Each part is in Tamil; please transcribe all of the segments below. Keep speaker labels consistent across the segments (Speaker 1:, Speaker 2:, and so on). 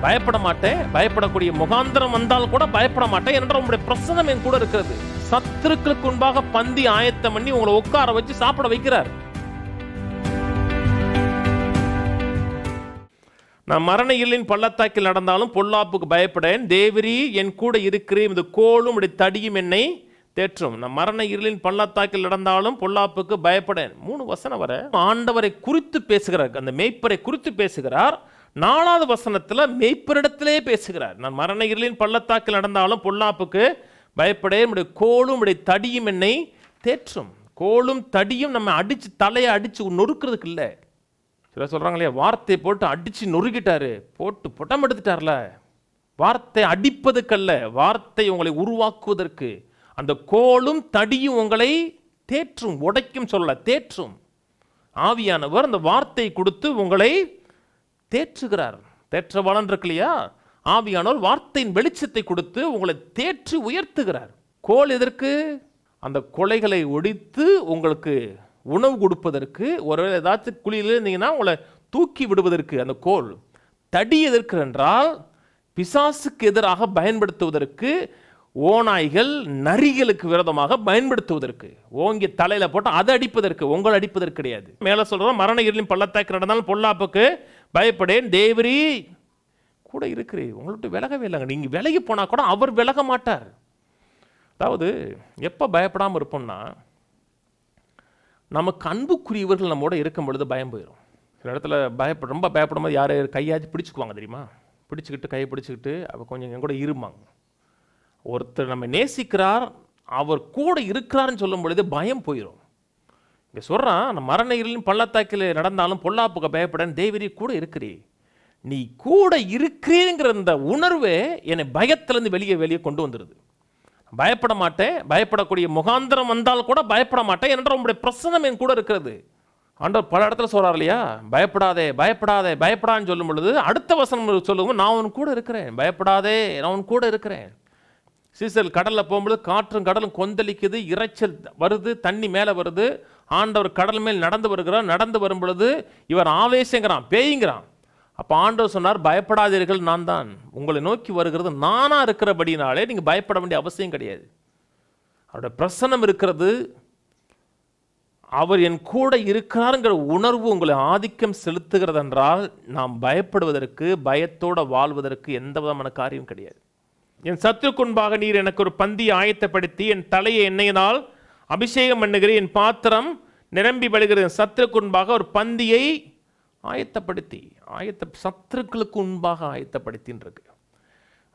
Speaker 1: பயப்பட மாட்டேன். பயப்படக்கூடிய முகாந்திரம் வந்தால் கூட பயப்பட மாட்டேன் என்ற உங்களுடைய பிரசனம் என் கூட இருக்கிறது. சத்துருக்களுக்கு முன்பாக பந்தி ஆயத்தம் பண்ணி உங்களை உட்கார வச்சு சாப்பிட வைக்கிறார். நான் மரண இல்லின் பள்ளத்தாக்கில் நடந்தாலும் பொல்லாப்புக்கு பயப்படேன். தேவரி என் கூட இருக்கிறேன். இந்த கோலும் உடைய தடியும் என்னை தேற்றும். நான் மரண இருளின் பள்ளத்தாக்கில் நடந்தாலும் பொல்லாப்புக்கு பயப்படேன். மூணு வசனம் வர ஆண்டவரை குறித்து பேசுகிறார். அந்த மேய்ப்பரை குறித்து பேசுகிறார். நாலாவது வசனத்தில் மெய்ப்பரிடத்திலே பேசுகிறார். நான் மரண பள்ளத்தாக்கில் நடந்தாலும் பொல்லாப்புக்கு பயப்படைய உடைய கோலும் உடைய தடியும் என்னை தேற்றும். கோலும் தடியும் நம்ம அடித்து தலையை அடித்து நொறுக்கிறதுக்கு இல்லை. சில சொல்கிறாங்க இல்லையா வார்த்தையை போட்டு அடித்து நொறுக்கிட்டாரு. போட்டு பொட்டம் எடுத்துட்டார்ல. வார்த்தை அடிப்பதுக்கல்ல வார்த்தை உங்களை உருவாக்குவதற்கு. அந்த கோலும் தடியும் உங்களை தேற்றும் உடைக்கும் சொல்ல தேற்றும். ஆவியானவர் அந்த வார்த்தை கொடுத்து உங்களை தேற்றுகிறார். தேற்றவாளன் இருக்கு இல்லையா ஆவியானோர் வார்த்தையின் வெளிச்சத்தை கொடுத்து உங்களை தேற்றி உயர்த்துகிறார். கோல் எதற்கு? அந்த கொலைகளை ஒடித்து உங்களுக்கு உணவு கொடுப்பதற்கு ஒருவேளை ஏதாச்சும் குழியில் இருந்தீங்கன்னா உங்களை தூக்கி விடுவதற்கு அந்த கோல். தடி எதற்கு என்றால் பிசாசுக்கு எதிராக பயன்படுத்துவதற்கு ஓநாய்கள் நரிகளுக்கு விரோதமாக பயன்படுத்துவதற்கு. ஓங்கி தலையில் போட்டு அதை அடிப்பதற்கு உங்களை அடிப்பதற்கு கிடையாது. மேலே சொல்கிறோம் மரண இருளின் பள்ளத்தாக்கு நடந்தாலும் பொல்லாப்புக்கு பயப்படேன் தேவரி கூட இருக்கிறேன் உங்கள்கிட்ட விலகவே இல்லைங்க. நீங்கள் விலகி போனால் கூட அவர் விலக மாட்டார். அதாவது எப்போ பயப்படாமல் இருப்போம்னா நமக்கு அன்புக்குரியவர்கள் நம்மோட இருக்கும் பொழுது பயம் போயிடும் சில இடத்துல பயப்பட ரொம்ப பயப்படும் போது யார் கையாச்சு பிடிச்சிக்குவாங்க தெரியுமா? பிடிச்சிக்கிட்டு கையை பிடிச்சிக்கிட்டு அப்போ கொஞ்சம் என் கூட இருமாங்க ஒருத்தர் நம்ம நேசிக்கிறார் அவர் கூட இருக்கிறாருன்னு சொல்லும் பொழுது பயம் போயிடும் இங்கே சொல்கிறான் நான் மரண இருளின் பள்ளத்தாக்கில் நடந்தாலும் பொல்லாப்புக்கு பயப்படன் தேவரி கூட இருக்கிறீ நீ கூட இருக்கிறேங்கிற இந்த உணர்வே என்னை பயத்திலேருந்து வெளியே வெளியே கொண்டு வந்துடுது பயப்பட மாட்டேன் பயப்படக்கூடிய முகாந்திரம் வந்தால் கூட பயப்பட மாட்டேன் என்ற உங்களுடைய பிரசனம் என் கூட இருக்கிறது. ஆண்டவர் பல இடத்துல சொல்கிறார் இல்லையா? பயப்படாதே பயப்படாதே பயப்படான்னு சொல்லும் பொழுது அடுத்த வசனம் சொல்லுவோம் நான் உன் கூட இருக்கிறேன் பயப்படாதே நான் உன் கூட இருக்கிறேன். சீசல் கடலில் போகும்பொழுது காற்றும் கடலும் கொந்தளிக்குது இரைச்சல் வருது தண்ணி மேலே வருது ஆண்டவர் கடல் மேல் நடந்து வருகிறார். நடந்து வரும் பொழுது இவர் ஆவேசங்கிறான் பேய்ங்கிறான். அப்போ ஆண்டவர் சொன்னார் பயப்படாதீர்கள் நான் தான். உங்களை நோக்கி வருகிறது நானா இருக்கிறபடினாலே நீங்கள் பயப்பட வேண்டிய அவசியம் கிடையாது. அவருடைய பிரசனம் இருக்கிறது. அவர் என் கூட இருக்கிறாருங்கிற உணர்வு உங்களை ஆதிக்கம் செலுத்துகிறது என்றால் நாம் பயப்படுவதற்கு பயத்தோடு வாழ்வதற்கு எந்த விதமான காரியம் கிடையாது. என் சத்துருக்குன்பாக நீர் எனக்கு ஒரு பந்தி ஆயத்தப்படுத்தி என் தலையை எண்ணெயினால் அபிஷேகம் பண்ணுகிறேன் என் பாத்திரம் நிரம்பி படுகிறது. சத்துருக்கு சத்துருக்குன்பாக ஒரு பந்தியை ஆயத்தப்படுத்தி ஆயத்த சத்துருக்களுக்கு முன்பாக ஆயத்தப்படுத்தின்னு இருக்கு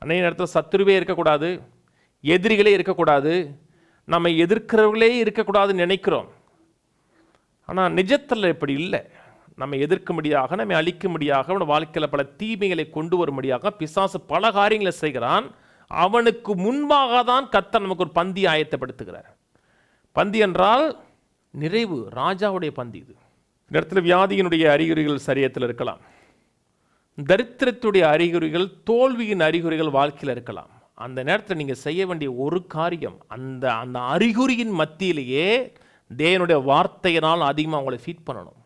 Speaker 1: அன்றைய நேரத்தில் சத்துருவே இருக்கக்கூடாது எதிரிகளே இருக்கக்கூடாது நம்ம எதிர்க்கிறவர்களே இருக்கக்கூடாதுன்னு நினைக்கிறோம். ஆனால் நிஜத்தில் இப்படி இல்லை. நம்ம எதிர்க்கும்படியாக நம்ம அழிக்கும்படியாக அவனோட வாழ்க்கையில் பல தீமைகளை கொண்டு வரும்படியாக பிசாசு பல காரியங்களை செய்கிறான். அவனுக்கு முன்பாக தான் கர்த்தர் நமக்கு ஒரு பந்தி ஆயத்தப்படுத்துகிறார். பந்தி என்றால் நிறைவு ராஜாவுடைய பந்தி இது. இந்த இடத்துல வியாதியினுடைய அறிகுறிகள் சரியத்தில் இருக்கலாம். தரித்திரத்துடைய அறிகுறிகள் தோல்வியின் அறிகுறிகள் வாழ்க்கையில் இருக்கலாம். அந்த நேரத்தில் நீங்கள் செய்ய வேண்டிய ஒரு காரியம் அந்த அந்த அறிகுறியின் மத்தியிலேயே தேவனுடைய வார்த்தையினால் அதிகமாக அவங்களை ஃபீட் பண்ணணும்.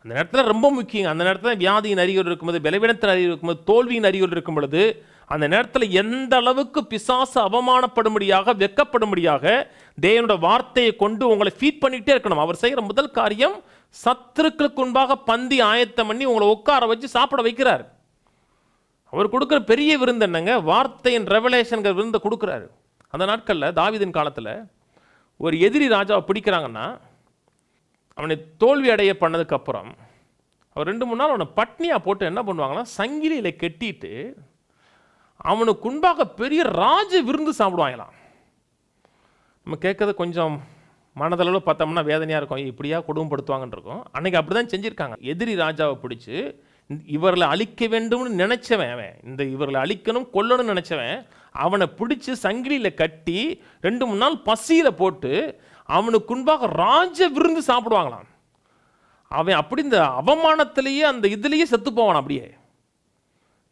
Speaker 1: அந்த நேரத்தில் ரொம்ப முக்கியம். அந்த நேரத்தில் வியாதியின் அறிகுறி இருக்கும்போது பலவீனத்தின் அறிகுறி இருக்கும்போது தோல்வியின் அறிகுறி இருக்கும் பொழுது அந்த நேரத்தில் எந்த அளவுக்கு பிசாசு அவமானப்படும்படியாக வெக்கப்படும்படியாக தேவனோட வார்த்தையை கொண்டு உங்களை ஃபீட் பண்ணிகிட்டே இருக்கணும். அவர் செய்கிற முதல் காரியம் சத்துருக்களுக்கு முன்பாக பந்தி ஆயத்தம் பண்ணி உங்களை உட்கார வச்சு சாப்பிட வைக்கிறார். அவர் கொடுக்குற பெரிய விருந்து என்னங்க? வார்த்தையின் ரெவலேஷன்கிற விருந்தை கொடுக்குறாரு. அந்த நாட்களில் தாவிதின் காலத்தில் ஒரு எதிரி ராஜாவை பிடிக்கிறாங்கன்னா அவனை தோல்வி அடைய பண்ணதுக்கப்புறம் அவர் ரெண்டு மூணு நாள் அவனை பட்னியாக போட்டு என்ன பண்ணுவாங்கன்னா சங்கிலியில் கெட்டிட்டு அவனுக்கு முன்பாக பெரிய ராஜ விருந்து சாப்பிடுவாங்களாம். நம்ம கேட்கறது கொஞ்சம் மனதளவில் பார்த்தோம்னா வேதனையாக இருக்கும். இப்படியா குடும்பப்படுத்துவாங்கன்னு இருக்கும். அன்றைக்கி அப்படி தான் செஞ்சுருக்காங்க. எதிரி ராஜாவை பிடிச்சி இவர்களை அழிக்க வேண்டும்னு நினைச்சவன் அவன். இந்த இவர்களை அழிக்கணும் கொல்லணும்னு நினச்சவன் அவனை பிடிச்சி சங்கிலியில் கட்டி ரெண்டு மூணு நாள் பசியில் போட்டு அவனுக்கு முன்பாக ராஜ விருந்து சாப்பிடுவாங்களாம். அவன் அப்படி இந்த அவமானத்திலேயே அந்த இதுலேயே செத்து போவான் அப்படியே.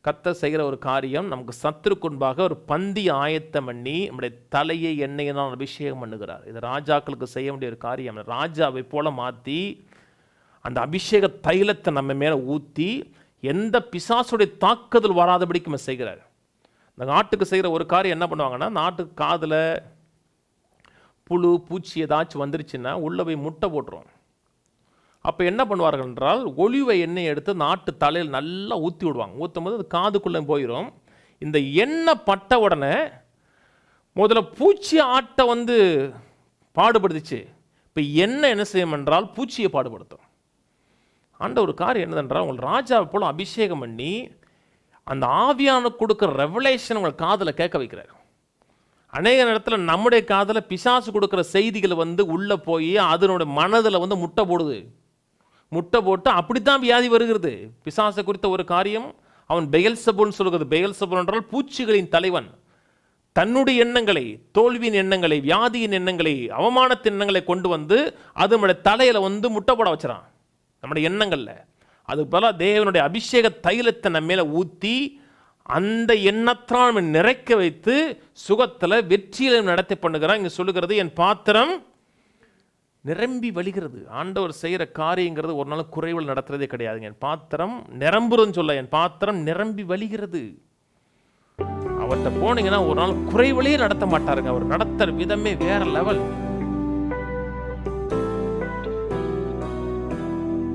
Speaker 1: கத்த செய்கிற ஒரு காரியம் நமக்கு சத்துருக்குன்பாக ஒரு பந்தி ஆயத்தம் பண்ணி நம்முடைய தலையை எண்ணெயினால் அபிஷேகம் பண்ணுகிறார். இது ராஜாக்களுக்கு செய்ய வேண்டிய ஒரு காரியம். ராஜாவை போல மாற்றி அந்த அபிஷேக தைலத்தை நம்ம மேலே ஊற்றி எந்த பிசாசுடைய தாக்குதல் வராதபடிக்கு நம்ம செய்கிறார். இந்த நாட்டுக்கு செய்கிற ஒரு காரியம் என்ன பண்ணுவாங்கன்னா நாட்டுக்கு காதில் புழு பூச்சி ஏதாச்சும் வந்துருச்சுன்னா உள்ளே போய் முட்டை போட்டுரும். அப்போ என்ன பண்ணுவார்கள் என்றால் ஒளிவை எண்ணெய் எடுத்து நாட்டு தலையில் நல்லா ஊற்றி விடுவாங்க. ஊற்றும் போது அது காதுக்குள்ளே போயிடும் இந்த எண்ணெய் பட்ட உடனே முதல்ல பூச்சி ஆட்டை வந்து பாடுபடுத்துச்சு. இப்போ எண்ணெய் என்ன செய்யும் என்றால் பூச்சியை பாடுபடுத்தும். ஆண்ட ஒரு காரியம் என்னதென்றால் உங்கள் ராஜாவை போல அபிஷேகம் பண்ணி அந்த ஆவியான கொடுக்குற ரெவலேஷன் உங்கள் காதில் கேட்க வைக்கிறார். அநேக நேரத்தில் நம்முடைய காதில் பிசாசு கொடுக்குற செய்திகள் வந்து உள்ளே போய் அதனுடைய மனதில் வந்து முட்டை போடுது. முட்டை போட்டு அப்படித்தான் வியாதி வருகிறது. பிசாசை குறித்த ஒரு காரியம் அவன் பெயல்சபுன்னு சொல்கிறது பெயல்சபோன் என்றால் பூச்சிகளின் தலைவன். தன்னுடைய எண்ணங்களை தோல்வியின் எண்ணங்களை வியாதியின் எண்ணங்களை அவமானத்தின் எண்ணங்களை கொண்டு வந்து அது நம்முடைய தலையில் வந்து முட்டை போட வச்சிடான் நம்முடைய எண்ணங்களில். அது போல தேவனுடைய அபிஷேக தைலத்தை நம்ம மேலே ஊற்றி அந்த எண்ணத்தான் நம்ம நிறைக்க வைத்து சுகத்தில் வெற்றியில் நடத்தி பண்ணுகிறான். இங்கே சொல்லுகிறது என் பாத்திரம் நிரம்பி வழிகிறது. ஆண்டவர் செய்கிற காரியங்கிறது ஒரு நாள் குறைவில் நடத்துறதே கிடையாதுங்க. என் பாத்திரம் நிரம்புறன்னு சொல்ல என் பாத்திரம் நிரம்பி வழிகிறது. அவர்கிட்ட போனீங்கன்னா ஒரு நாள் குறைவிலேயே நடத்த மாட்டாருங்க. அவர் நடத்துகிற விதமே வேற லெவல்